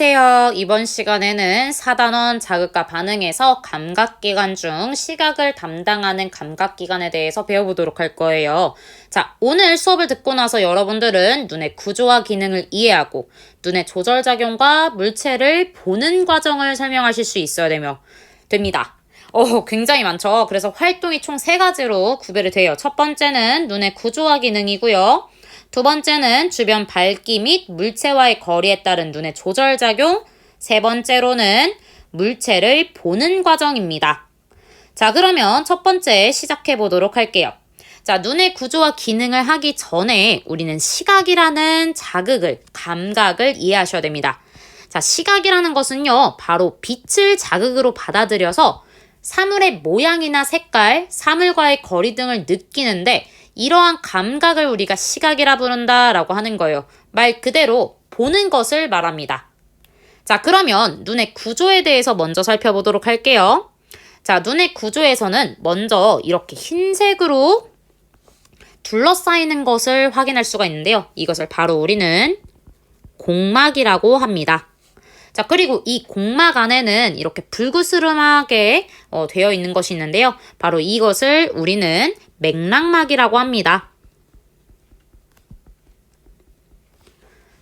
안녕하세요. 이번 시간에는 4단원 자극과 반응에서 감각기관 중 시각을 담당하는 감각기관에 대해서 배워보도록 할 거예요. 자, 오늘 수업을 듣고 나서 여러분들은 눈의 구조와 기능을 이해하고 눈의 조절작용과 물체를 보는 과정을 설명하실 수 있어야 되며 됩니다. 어, 굉장히 많죠. 그래서 활동이 총세 가지로 구별이 돼요. 첫 번째는 눈의 구조와 기능이고요. 두 번째는 주변 밝기 및 물체와의 거리에 따른 눈의 조절작용. 세 번째로는 물체를 보는 과정입니다. 자, 그러면 첫 번째 시작해 보도록 할게요. 자, 눈의 구조와 기능을 하기 전에 우리는 시각이라는 자극을, 감각을 이해하셔야 됩니다. 자, 시각이라는 것은요, 바로 빛을 자극으로 받아들여서 사물의 모양이나 색깔, 사물과의 거리 등을 느끼는데 이러한 감각을 우리가 시각이라 부른다라고 하는 거예요. 말 그대로 보는 것을 말합니다. 자, 그러면 눈의 구조에 대해서 먼저 살펴보도록 할게요. 자, 눈의 구조에서는 먼저 이렇게 흰색으로 둘러싸이는 것을 확인할 수가 있는데요. 이것을 바로 우리는 공막이라고 합니다. 자, 그리고 이 공막 안에는 이렇게 불그스름하게 어, 되어 있는 것이 있는데요. 바로 이것을 우리는 맥락막이라고 합니다.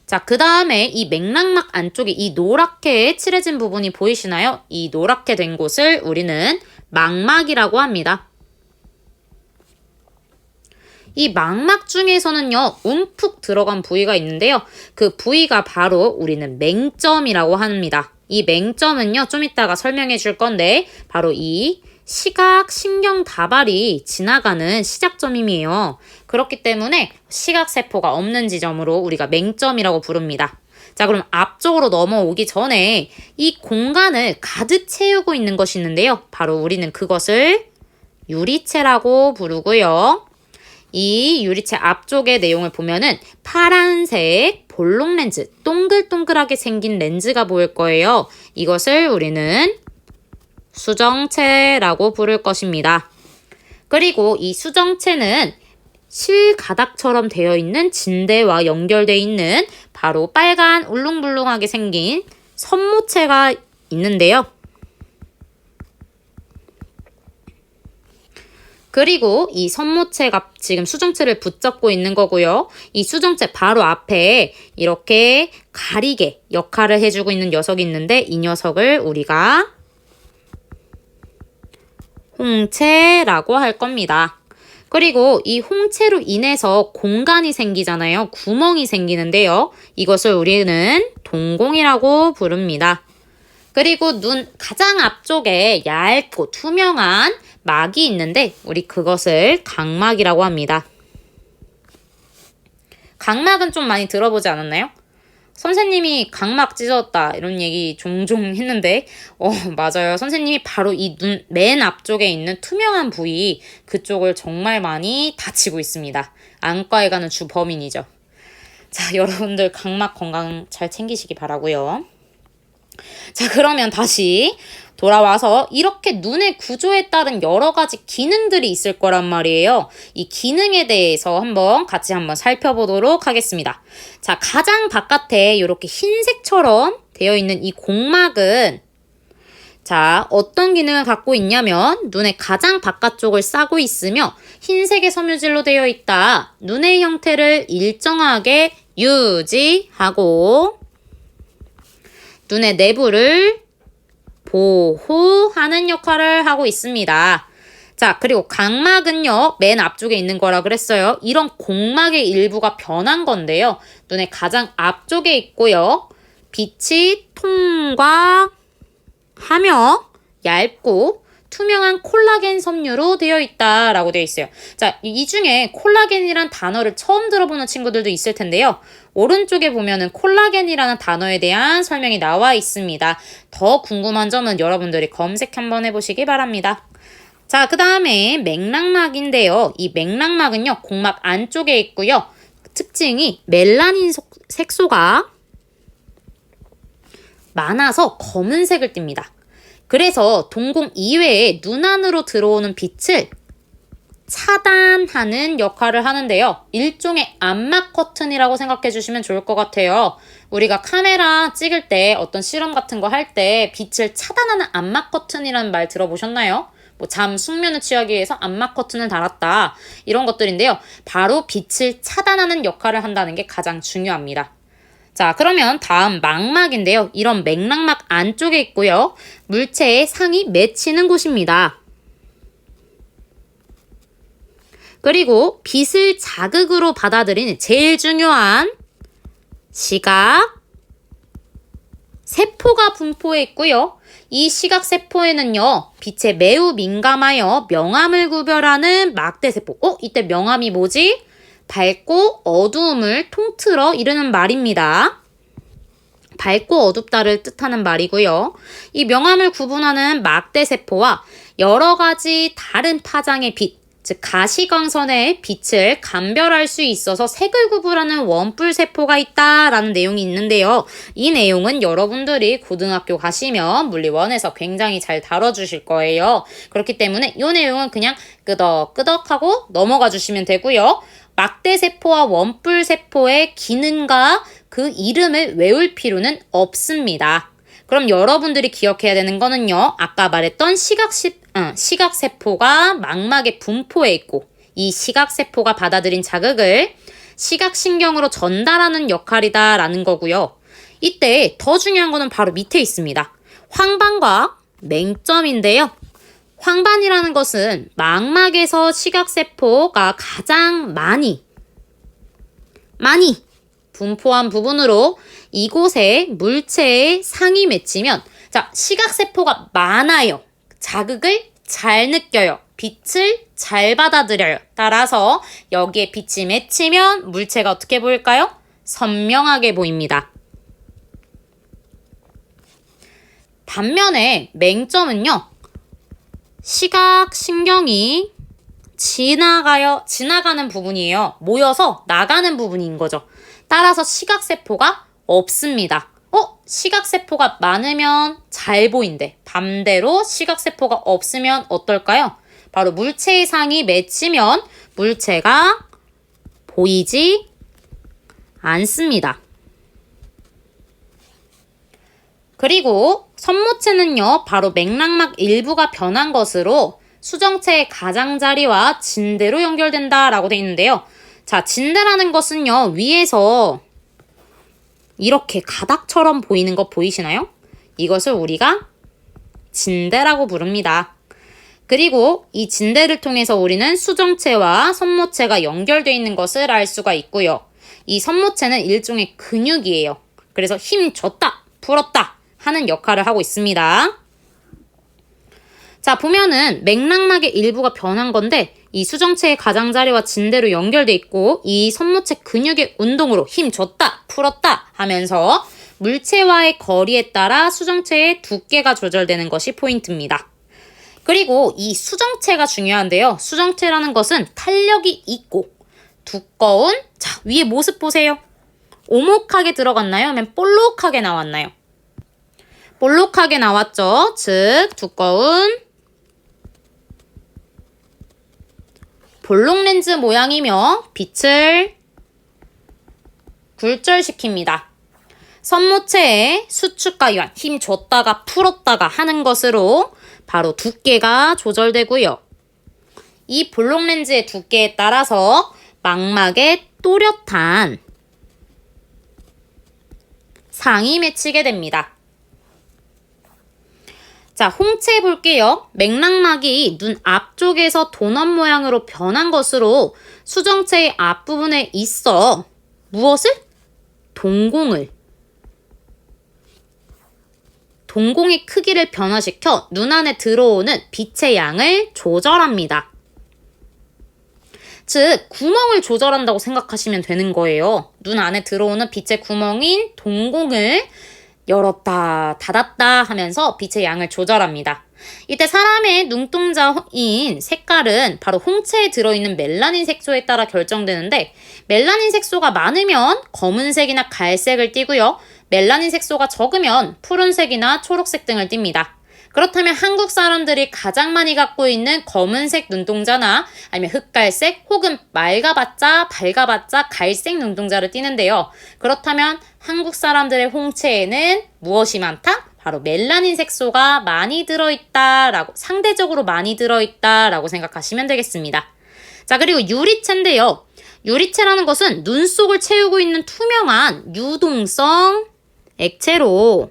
자, 그 다음에 이 맥락막 안쪽에 이 노랗게 칠해진 부분이 보이시나요? 이 노랗게 된 곳을 우리는 망막이라고 합니다. 이 망막 중에서는요, 움푹 들어간 부위가 있는데요. 그 부위가 바로 우리는 맹점이라고 합니다. 이 맹점은요, 좀 이따가 설명해 줄 건데, 바로 이 시각 신경 다발이 지나가는 시작점임이에요. 그렇기 때문에 시각 세포가 없는 지점으로 우리가 맹점이라고 부릅니다. 자, 그럼 앞쪽으로 넘어오기 전에 이 공간을 가득 채우고 있는 것이 있는데요. 바로 우리는 그것을 유리체라고 부르고요. 이 유리체 앞쪽의 내용을 보면은 파란색 볼록 렌즈, 동글동글하게 생긴 렌즈가 보일 거예요. 이것을 우리는 수정체라고 부를 것입니다. 그리고 이 수정체는 실가닥처럼 되어 있는 진대와 연결되어 있는 바로 빨간 울릉불릉하게 생긴 선모체가 있는데요. 그리고 이 선모체가 지금 수정체를 붙잡고 있는 거고요. 이 수정체 바로 앞에 이렇게 가리개 역할을 해주고 있는 녀석이 있는데 이 녀석을 우리가 홍채라고 할 겁니다. 그리고 이 홍채로 인해서 공간이 생기잖아요. 구멍이 생기는데요. 이것을 우리는 동공이라고 부릅니다. 그리고 눈 가장 앞쪽에 얇고 투명한 막이 있는데 우리 그것을 각막이라고 합니다. 각막은 좀 많이 들어보지 않았나요? 선생님이 각막 찢었다 이런 얘기 종종 했는데 어 맞아요 선생님이 바로 이 눈 맨 앞쪽에 있는 투명한 부위 그쪽을 정말 많이 다치고 있습니다 안과에 가는 주 범인이죠 자 여러분들 각막 건강 잘 챙기시기 바라고요 자 그러면 다시 돌아와서 이렇게 눈의 구조에 따른 여러 가지 기능들이 있을 거란 말이에요. 이 기능에 대해서 한번 같이 한번 살펴보도록 하겠습니다. 자, 가장 바깥에 이렇게 흰색처럼 되어 있는 이 공막은 자, 어떤 기능을 갖고 있냐면 눈의 가장 바깥쪽을 싸고 있으며 흰색의 섬유질로 되어 있다. 눈의 형태를 일정하게 유지하고 눈의 내부를 보호하는 역할을 하고 있습니다. 자, 그리고 각막은요, 맨 앞쪽에 있는 거라 그랬어요. 이런 공막의 일부가 변한 건데요. 눈의 가장 앞쪽에 있고요. 빛이 통과하며 얇고 투명한 콜라겐 섬유로 되어 있다라고 되어 있어요. 자, 이 중에 콜라겐이란 단어를 처음 들어보는 친구들도 있을 텐데요. 오른쪽에 보면은 콜라겐이라는 단어에 대한 설명이 나와 있습니다. 더 궁금한 점은 여러분들이 검색 한번 해보시기 바랍니다. 자, 그 다음에 맥락막인데요. 이 맥락막은요, 공막 안쪽에 있고요. 특징이 멜라닌 색소가 많아서 검은색을 띱니다. 그래서 동공 이외에 눈 안으로 들어오는 빛을 차단하는 역할을 하는데요. 일종의 암막 커튼이라고 생각해 주시면 좋을 것 같아요. 우리가 카메라 찍을 때 어떤 실험 같은 거 할 때 빛을 차단하는 암막 커튼이라는 말 들어보셨나요? 뭐 잠 숙면을 취하기 위해서 암막 커튼을 달았다. 이런 것들인데요. 바로 빛을 차단하는 역할을 한다는 게 가장 중요합니다. 자, 그러면 다음 망막인데요. 이런 맥락막 안쪽에 있고요. 물체의 상이 맺히는 곳입니다. 그리고 빛을 자극으로 받아들이는 제일 중요한 시각 세포가 분포해 있고요. 이 시각 세포에는요, 빛에 매우 민감하여 명암을 구별하는 막대 세포. 어, 이때 명암이 뭐지? 밝고 어두움을 통틀어 이르는 말입니다. 밝고 어둡다를 뜻하는 말이고요. 이 명암을 구분하는 막대 세포와 여러 가지 다른 파장의 빛, 즉 가시광선의 빛을 감별할 수 있어서 색을 구분하는 원뿔 세포가 있다라는 내용이 있는데요. 이 내용은 여러분들이 고등학교 가시면 물리원에서 굉장히 잘 다뤄주실 거예요. 그렇기 때문에 이 내용은 그냥 끄덕끄덕하고 넘어가 주시면 되고요. 막대 세포와 원뿔 세포의 기능과 그 이름을 외울 필요는 없습니다. 그럼 여러분들이 기억해야 되는 거는요. 아까 말했던 시각시, 어, 시각세포가 망막에 분포해 있고 이 시각세포가 받아들인 자극을 시각신경으로 전달하는 역할이다라는 거고요. 이때 더 중요한 거는 바로 밑에 있습니다. 황반과 맹점인데요. 황반이라는 것은 망막에서 시각세포가 가장 많이 많이 분포한 부분으로 이곳에 물체의 상이 맺히면 자 시각세포가 많아요. 자극을 잘 느껴요. 빛을 잘 받아들여요. 따라서 여기에 빛이 맺히면 물체가 어떻게 보일까요? 선명하게 보입니다. 반면에 맹점은요. 시각 신경이 지나가요, 지나가는 부분이에요. 모여서 나가는 부분인 거죠. 따라서 시각세포가 없습니다. 어? 시각세포가 많으면 잘 보인대. 반대로 시각세포가 없으면 어떨까요? 바로 물체의 상이 맺히면 물체가 보이지 않습니다. 그리고 선모체는요, 바로 맥락막 일부가 변한 것으로 수정체의 가장자리와 진대로 연결된다 라고 되어 있는데요. 자, 진대라는 것은요, 위에서 이렇게 가닥처럼 보이는 거 보이시나요? 이것을 우리가 진대라고 부릅니다. 그리고 이 진대를 통해서 우리는 수정체와 선모체가 연결되어 있는 것을 알 수가 있고요. 이 선모체는 일종의 근육이에요. 그래서 힘 줬다, 풀었다 하는 역할을 하고 있습니다. 자, 보면은 맥락막의 일부가 변한 건데 이 수정체의 가장자리와 진대로 연결돼 있고 이 선모체 근육의 운동으로 힘 줬다, 풀었다 하면서 물체와의 거리에 따라 수정체의 두께가 조절되는 것이 포인트입니다. 그리고 이 수정체가 중요한데요. 수정체라는 것은 탄력이 있고 두꺼운 자 위에 모습 보세요. 오목하게 들어갔나요? 아니면 볼록하게 나왔나요? 볼록하게 나왔죠. 즉 두꺼운 볼록 렌즈 모양이며 빛을 굴절시킵니다. 선모체에 수축과 유한, 힘 줬다가 풀었다가 하는 것으로 바로 두께가 조절되고요. 이 볼록 렌즈의 두께에 따라서 망막에 또렷한 상이 맺히게 됩니다. 자, 홍채 볼게요. 맥락막이 눈 앞쪽에서 도넛 모양으로 변한 것으로 수정체의 앞부분에 있어 무엇을? 동공을. 동공의 크기를 변화시켜 눈 안에 들어오는 빛의 양을 조절합니다. 즉, 구멍을 조절한다고 생각하시면 되는 거예요. 눈 안에 들어오는 빛의 구멍인 동공을 열었다, 닫았다 하면서 빛의 양을 조절합니다. 이때 사람의 눈동자인 색깔은 바로 홍채에 들어있는 멜라닌 색소에 따라 결정되는데 멜라닌 색소가 많으면 검은색이나 갈색을 띠고요. 멜라닌 색소가 적으면 푸른색이나 초록색 등을 띱니다. 그렇다면 한국 사람들이 가장 많이 갖고 있는 검은색 눈동자나 아니면 흑갈색 혹은 맑아봤자 밝아봤자 갈색 눈동자를 띠는데요. 그렇다면 한국 사람들의 홍채에는 무엇이 많다? 바로 멜라닌 색소가 많이 들어있다라고 상대적으로 많이 들어있다라고 생각하시면 되겠습니다. 자 그리고 유리체인데요. 유리체라는 것은 눈 속을 채우고 있는 투명한 유동성 액체로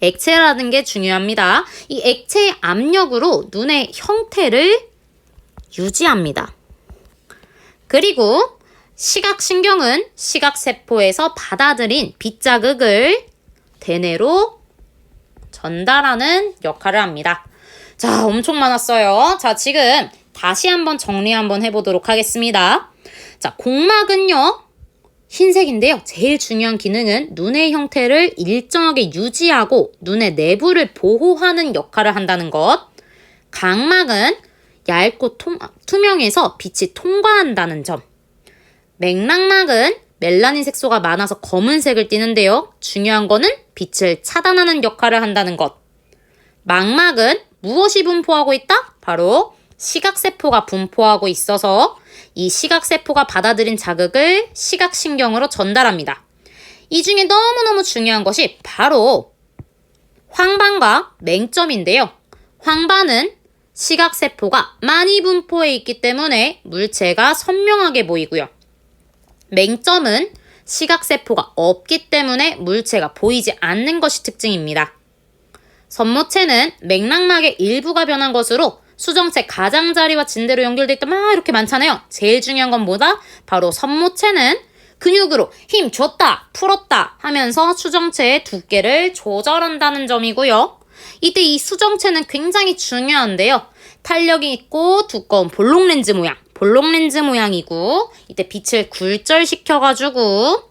액체라는 게 중요합니다. 이 액체의 압력으로 눈의 형태를 유지합니다. 그리고 시각신경은 시각세포에서 받아들인 빛자극을 대뇌로 전달하는 역할을 합니다. 자, 엄청 많았어요. 자, 지금 다시 한번 정리 한번 해보도록 하겠습니다. 자, 공막은요, 흰색인데요. 제일 중요한 기능은 눈의 형태를 일정하게 유지하고 눈의 내부를 보호하는 역할을 한다는 것. 각막은 얇고 통, 투명해서 빛이 통과한다는 점. 맥락막은 멜라닌 색소가 많아서 검은색을 띠는데요. 중요한 거는 빛을 차단하는 역할을 한다는 것. 망막은 무엇이 분포하고 있다? 바로 시각세포가 분포하고 있어서 이 시각세포가 받아들인 자극을 시각신경으로 전달합니다. 이 중에 너무너무 중요한 것이 바로 황반과 맹점인데요. 황반은 시각세포가 많이 분포해 있기 때문에 물체가 선명하게 보이고요. 맹점은 시각세포가 없기 때문에 물체가 보이지 않는 것이 특징입니다. 선모체는 맥락막의 일부가 변한 것으로 수정체 가장자리와 진대로 연결돼 있다 막 이렇게 많잖아요. 제일 중요한 건 뭐다? 바로 선모체는 근육으로 힘 줬다, 풀었다 하면서 수정체의 두께를 조절한다는 점이고요. 이때 이 수정체는 굉장히 중요한데요. 탄력이 있고 두꺼운 볼록 렌즈 모양, 볼록 렌즈 모양이고 이때 빛을 굴절시켜가지고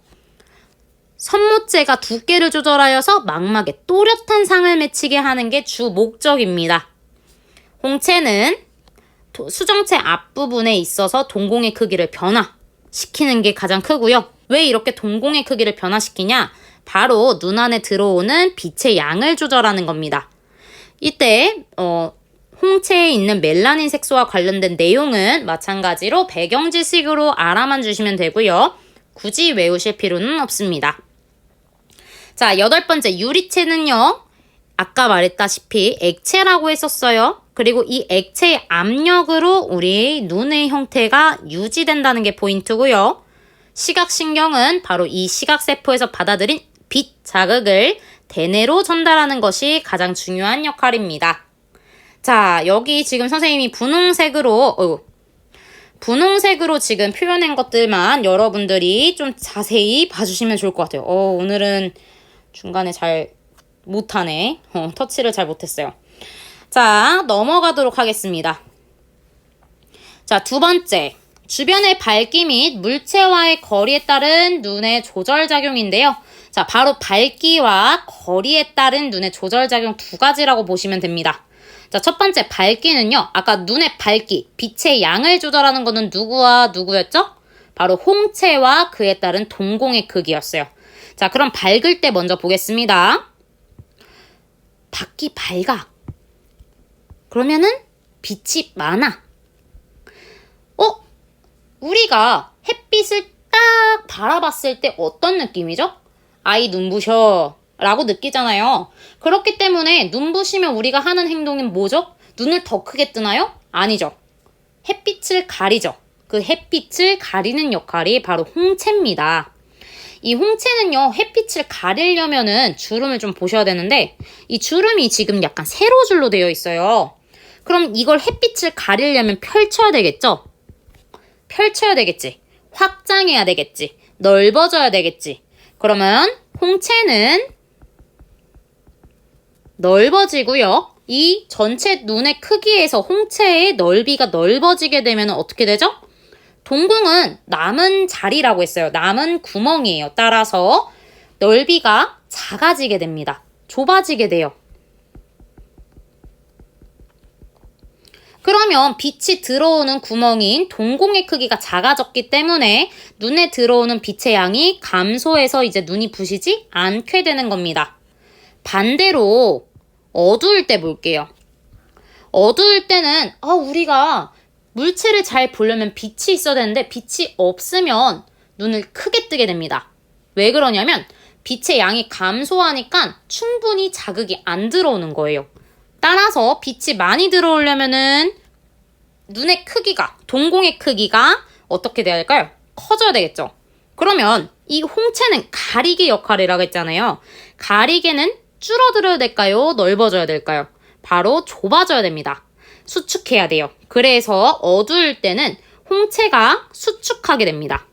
선모체가 두께를 조절하여서 망막에 또렷한 상을 맺히게 하는 게 주 목적입니다. 홍채는 수정체 앞부분에 있어서 동공의 크기를 변화시키는 게 가장 크고요. 왜 이렇게 동공의 크기를 변화시키냐? 바로 눈 안에 들어오는 빛의 양을 조절하는 겁니다. 이때 어, 홍채에 있는 멜라닌 색소와 관련된 내용은 마찬가지로 배경 지식으로 알아만 주시면 되고요. 굳이 외우실 필요는 없습니다. 자, 여덟 번째 유리체는요. 아까 말했다시피 액체라고 했었어요. 그리고 이 액체의 압력으로 우리 눈의 형태가 유지된다는 게 포인트고요. 시각신경은 바로 이 시각세포에서 받아들인 빛 자극을 대뇌로 전달하는 것이 가장 중요한 역할입니다. 자, 여기 지금 선생님이 분홍색으로, 어, 분홍색으로 지금 표현한 것들만 여러분들이 좀 자세히 봐주시면 좋을 것 같아요. 어, 오늘은 중간에 잘 못하네. 어, 터치를 잘 못했어요. 자, 넘어가도록 하겠습니다. 자, 두 번째. 주변의 밝기 및 물체와의 거리에 따른 눈의 조절작용인데요. 자, 바로 밝기와 거리에 따른 눈의 조절작용 두 가지라고 보시면 됩니다. 자, 첫 번째 밝기는요. 아까 눈의 밝기, 빛의 양을 조절하는 것은 누구와 누구였죠? 바로 홍채와 그에 따른 동공의 크기였어요. 자, 그럼 밝을 때 먼저 보겠습니다. 밖이 밝아. 그러면은 빛이 많아. 어? 우리가 햇빛을 딱 바라봤을 때 어떤 느낌이죠? 아이 눈부셔. 라고 느끼잖아요. 그렇기 때문에 눈부시면 우리가 하는 행동은 뭐죠? 눈을 더 크게 뜨나요? 아니죠. 햇빛을 가리죠. 그 햇빛을 가리는 역할이 바로 홍채입니다. 이 홍채는요, 햇빛을 가리려면은 주름을 좀 보셔야 되는데, 이 주름이 지금 약간 세로줄로 되어 있어요. 그럼 이걸 햇빛을 가리려면 펼쳐야 되겠죠? 펼쳐야 되겠지. 확장해야 되겠지. 넓어져야 되겠지. 그러면 홍채는 넓어지고요. 이 전체 눈의 크기에서 홍채의 넓이가 넓어지게 되면 어떻게 되죠? 동공은 남은 자리라고 했어요. 남은 구멍이에요. 따라서 넓이가 작아지게 됩니다. 좁아지게 돼요. 그러면 빛이 들어오는 구멍인 동공의 크기가 작아졌기 때문에 눈에 들어오는 빛의 양이 감소해서 이제 눈이 부시지 않게 되는 겁니다. 반대로 어두울 때 볼게요. 어두울 때는 아, 우리가 물체를 잘 보려면 빛이 있어야 되는데 빛이 없으면 눈을 크게 뜨게 됩니다. 왜 그러냐면 빛의 양이 감소하니까 충분히 자극이 안 들어오는 거예요. 따라서 빛이 많이 들어오려면은 눈의 크기가, 동공의 크기가 어떻게 돼야 할까요? 커져야 되겠죠. 그러면 이 홍채는 가리개 역할이라고 했잖아요. 가리개는 줄어들어야 될까요? 넓어져야 될까요? 바로 좁아져야 됩니다. 수축해야 돼요. 그래서 어두울 때는 홍채가 수축하게 됩니다.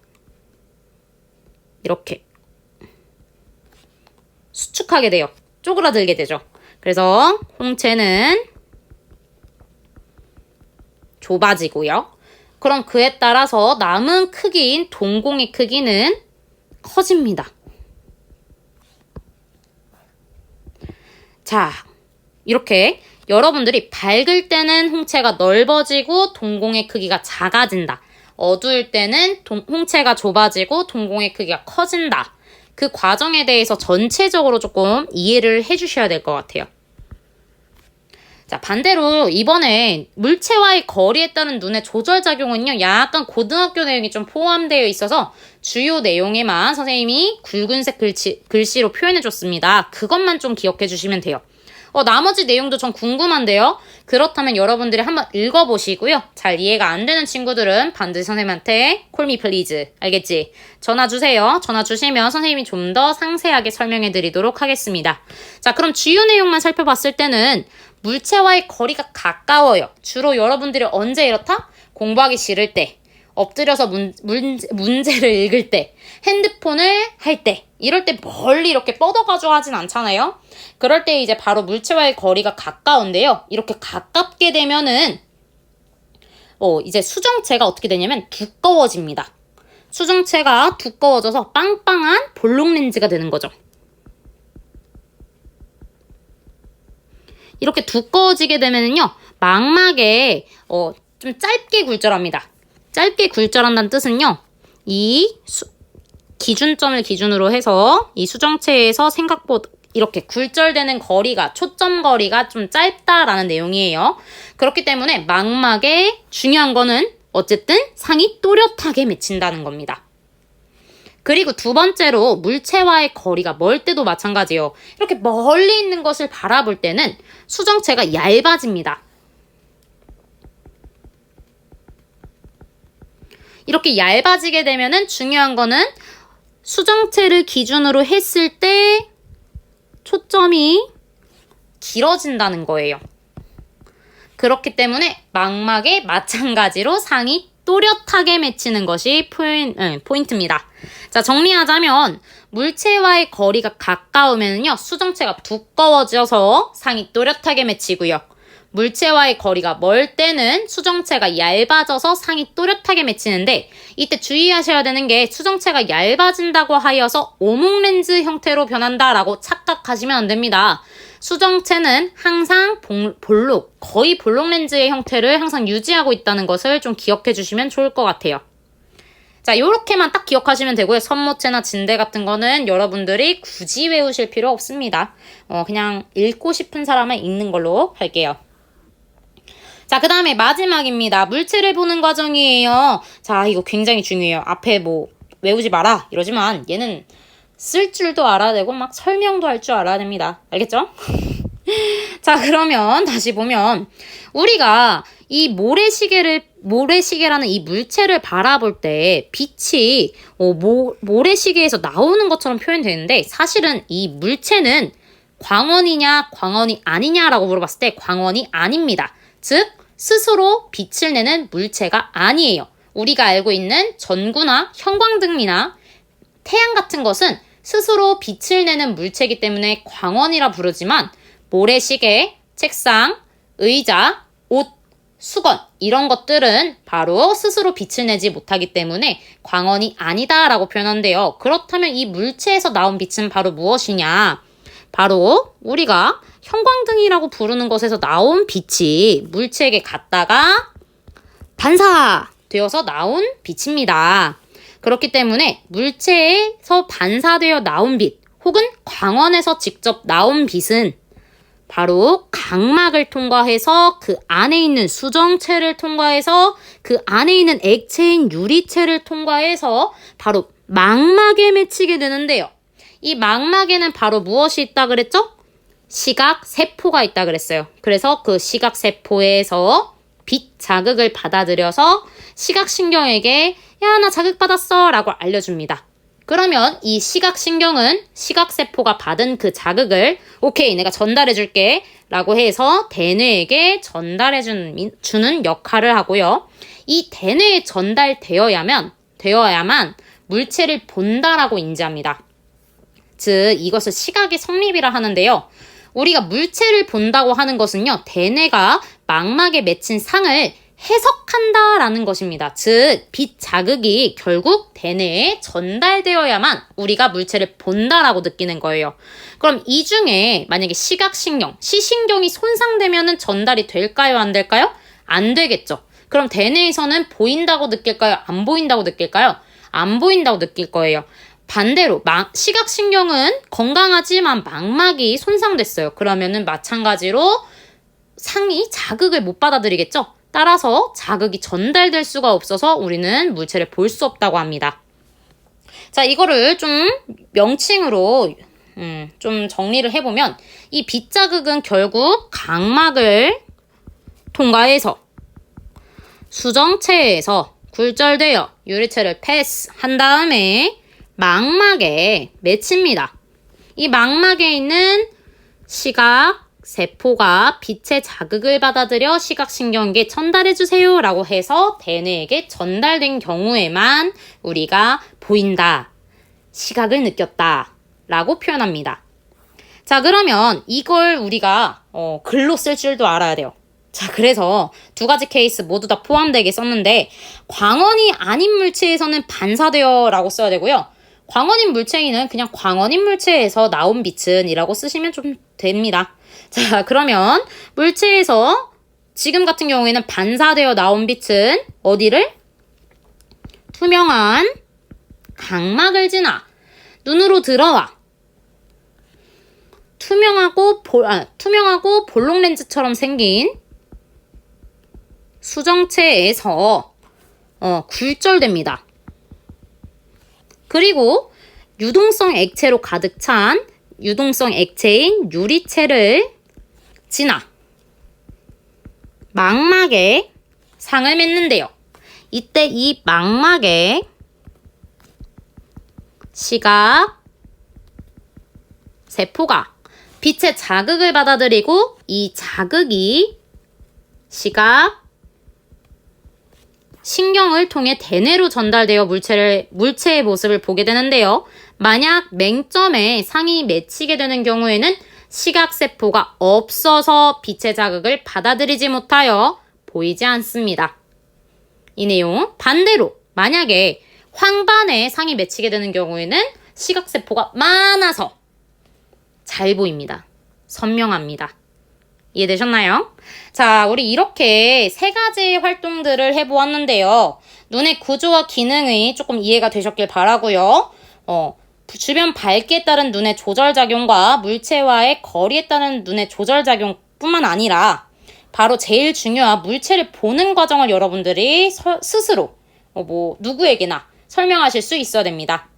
이렇게 수축하게 돼요. 쪼그라들게 되죠. 그래서 홍채는 좁아지고요. 그럼 그에 따라서 남은 크기인 동공의 크기는 커집니다. 자, 이렇게 여러분들이 밝을 때는 홍채가 넓어지고 동공의 크기가 작아진다. 어두울 때는 동, 홍채가 좁아지고 동공의 크기가 커진다. 그 과정에 대해서 전체적으로 조금 이해를 해주셔야 될 것 같아요. 자, 반대로 이번에 물체와의 거리에 따른 눈의 조절작용은요, 약간 고등학교 내용이 좀 포함되어 있어서 주요 내용에만 선생님이 굵은색 글씨, 글씨로 표현해 줬습니다. 그것만 좀 기억해 주시면 돼요. 어, 나머지 내용도 좀 궁금한데요. 그렇다면 여러분들이 한번 읽어보시고요. 잘 이해가 안 되는 친구들은 반드시 선생님한테 콜미 플리즈. 알겠지? 전화 주세요. 전화 주시면 선생님이 좀 더 상세하게 설명해 드리도록 하겠습니다. 자, 그럼 주요 내용만 살펴봤을 때는 물체와의 거리가 가까워요. 주로 여러분들이 언제 이렇다? 공부하기 싫을 때, 엎드려서 문, 문제, 문제를 읽을 때, 핸드폰을 할 때, 이럴 때 멀리 이렇게 뻗어가지고 하진 않잖아요? 그럴 때 이제 바로 물체와의 거리가 가까운데요. 이렇게 가깝게 되면은, 어, 이제 수정체가 어떻게 되냐면 두꺼워집니다. 수정체가 두꺼워져서 빵빵한 볼록 렌즈가 되는 거죠. 이렇게 두꺼워지게 되면은요, 망막에, 어, 좀 짧게 굴절합니다. 짧게 굴절한다는 뜻은요, 이 수, 기준점을 기준으로 해서 이 수정체에서 생각보다 이렇게 굴절되는 거리가, 초점 거리가 좀 짧다라는 내용이에요. 그렇기 때문에 망막에 중요한 거는 어쨌든 상이 또렷하게 맺힌다는 겁니다. 그리고 두 번째로 물체와의 거리가 멀 때도 마찬가지예요. 이렇게 멀리 있는 것을 바라볼 때는 수정체가 얇아집니다. 이렇게 얇아지게 되면은 중요한 거는 수정체를 기준으로 했을 때 초점이 길어진다는 거예요. 그렇기 때문에 망막에 마찬가지로 상이 또렷하게 맺히는 것이 포인, 네, 포인트입니다. 자, 정리하자면 물체와의 거리가 가까우면요. 수정체가 두꺼워져서 상이 또렷하게 맺히고요. 물체와의 거리가 멀 때는 수정체가 얇아져서 상이 또렷하게 맺히는데 이때 주의하셔야 되는 게 수정체가 얇아진다고 하여서 오목렌즈 형태로 변한다라고 착각하시면 안 됩니다. 수정체는 항상 볼록, 거의 볼록 렌즈의 형태를 항상 유지하고 있다는 것을 좀 기억해 주시면 좋을 것 같아요. 자, 요렇게만 딱 기억하시면 되고요. 선모체나 진대 같은 거는 여러분들이 굳이 외우실 필요 없습니다. 어, 그냥 읽고 싶은 사람은 읽는 걸로 할게요. 자, 그 다음에 마지막입니다. 물체를 보는 과정이에요. 자, 이거 굉장히 중요해요. 앞에 뭐 외우지 마라 이러지만 얘는 쓸 줄도 알아야 되고 막 설명도 할 줄 알아야 됩니다. 알겠죠? 자, 그러면 다시 보면 우리가 이 모래시계를 모래시계라는 이 물체를 바라볼 때 빛이 어, 모, 모래시계에서 나오는 것처럼 표현되는데 사실은 이 물체는 광원이냐 광원이 아니냐라고 물어봤을 때 광원이 아닙니다. 즉 스스로 빛을 내는 물체가 아니에요. 우리가 알고 있는 전구나 형광등이나 태양 같은 것은 스스로 빛을 내는 물체이기 때문에 광원이라 부르지만 모래시계, 책상, 의자, 옷, 수건 이런 것들은 바로 스스로 빛을 내지 못하기 때문에 광원이 아니다라고 표현한대요. 그렇다면 이 물체에서 나온 빛은 바로 무엇이냐? 바로 우리가 형광등이라고 부르는 것에서 나온 빛이 물체에게 갔다가 반사되어서 나온 빛입니다. 그렇기 때문에 물체에서 반사되어 나온 빛 혹은 광원에서 직접 나온 빛은 바로 각막을 통과해서 그 안에 있는 수정체를 통과해서 그 안에 있는 액체인 유리체를 통과해서 바로 망막에 맺히게 되는데요. 이 망막에는 바로 무엇이 있다 그랬죠? 시각 세포가 있다 그랬어요. 그래서 그 시각 세포에서 빛 자극을 받아들여서 시각신경에게 야, 나 자극받았어 라고 알려줍니다. 그러면 이 시각신경은 시각세포가 받은 그 자극을 오케이, 내가 전달해줄게 라고 해서 대뇌에게 전달해주는 주는 역할을 하고요. 이 대뇌에 전달되어야만, 되어야만 물체를 본다라고 인지합니다. 즉, 이것을 시각의 성립이라 하는데요. 우리가 물체를 본다고 하는 것은요, 대뇌가 망막에 맺힌 상을 해석한다라는 것입니다. 즉, 빛 자극이 결국 대뇌에 전달되어야만 우리가 물체를 본다라고 느끼는 거예요. 그럼 이 중에 만약에 시각신경, 시신경이 손상되면 전달이 될까요? 안 될까요? 안 되겠죠. 그럼 대뇌에서는 보인다고 느낄까요? 안 보인다고 느낄까요? 안 보인다고 느낄 거예요. 반대로 막 시각신경은 건강하지만 망막이 손상됐어요. 그러면은 마찬가지로 상이 자극을 못 받아들이겠죠. 따라서 자극이 전달될 수가 없어서 우리는 물체를 볼 수 없다고 합니다. 자, 이거를 좀 명칭으로 음, 좀 정리를 해보면 이 빛자극은 결국 각막을 통과해서 수정체에서 굴절되어 유리체를 패스한 다음에 망막에 맺힙니다. 이 망막에 있는 시각, 세포가 빛의 자극을 받아들여 시각신경계 전달해주세요 라고 해서 대뇌에게 전달된 경우에만 우리가 보인다, 시각을 느꼈다 라고 표현합니다. 자, 그러면 이걸 우리가 어, 글로 쓸 줄도 알아야 돼요. 자, 그래서 두 가지 케이스 모두 다 포함되게 썼는데, 광원이 아닌 물체에서는 반사되어 라고 써야 되고요. 광원인 물체에는 그냥 광원인 물체에서 나온 빛은 이라고 쓰시면 좀 됩니다. 자, 그러면 물체에서 지금 같은 경우에는 반사되어 나온 빛은 어디를? 투명한 각막을 지나 눈으로 들어와 투명하고 볼, 아, 투명하고 볼록 렌즈처럼 생긴 수정체에서 어, 굴절됩니다. 그리고 유동성 액체로 가득 찬 유동성 액체인 유리체를 지나 망막에 상을 맺는데요. 이때 이 망막에 시각 세포가 빛의 자극을 받아들이고 이 자극이 시각 신경을 통해 대뇌로 전달되어 물체를 물체의 모습을 보게 되는데요. 만약 맹점에 상이 맺히게 되는 경우에는 시각세포가 없어서 빛의 자극을 받아들이지 못하여 보이지 않습니다. 이 내용 반대로 만약에 황반에 상이 맺히게 되는 경우에는 시각세포가 많아서 잘 보입니다. 선명합니다. 이해되셨나요? 자, 우리 이렇게 세 가지 활동들을 해보았는데요. 눈의 구조와 기능이 조금 이해가 되셨길 바라고요. 어, 주변 밝기에 따른 눈의 조절작용과 물체와의 거리에 따른 눈의 조절작용 뿐만 아니라 바로 제일 중요한 물체를 보는 과정을 여러분들이 서, 스스로 어, 뭐 누구에게나 설명하실 수 있어야 됩니다.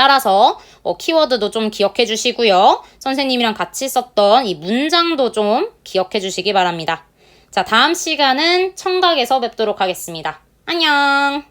따라서 어, 키워드도 좀 기억해 주시고요. 선생님이랑 같이 썼던 이 문장도 좀 기억해 주시기 바랍니다. 자, 다음 시간은 청각에서 뵙도록 하겠습니다. 안녕!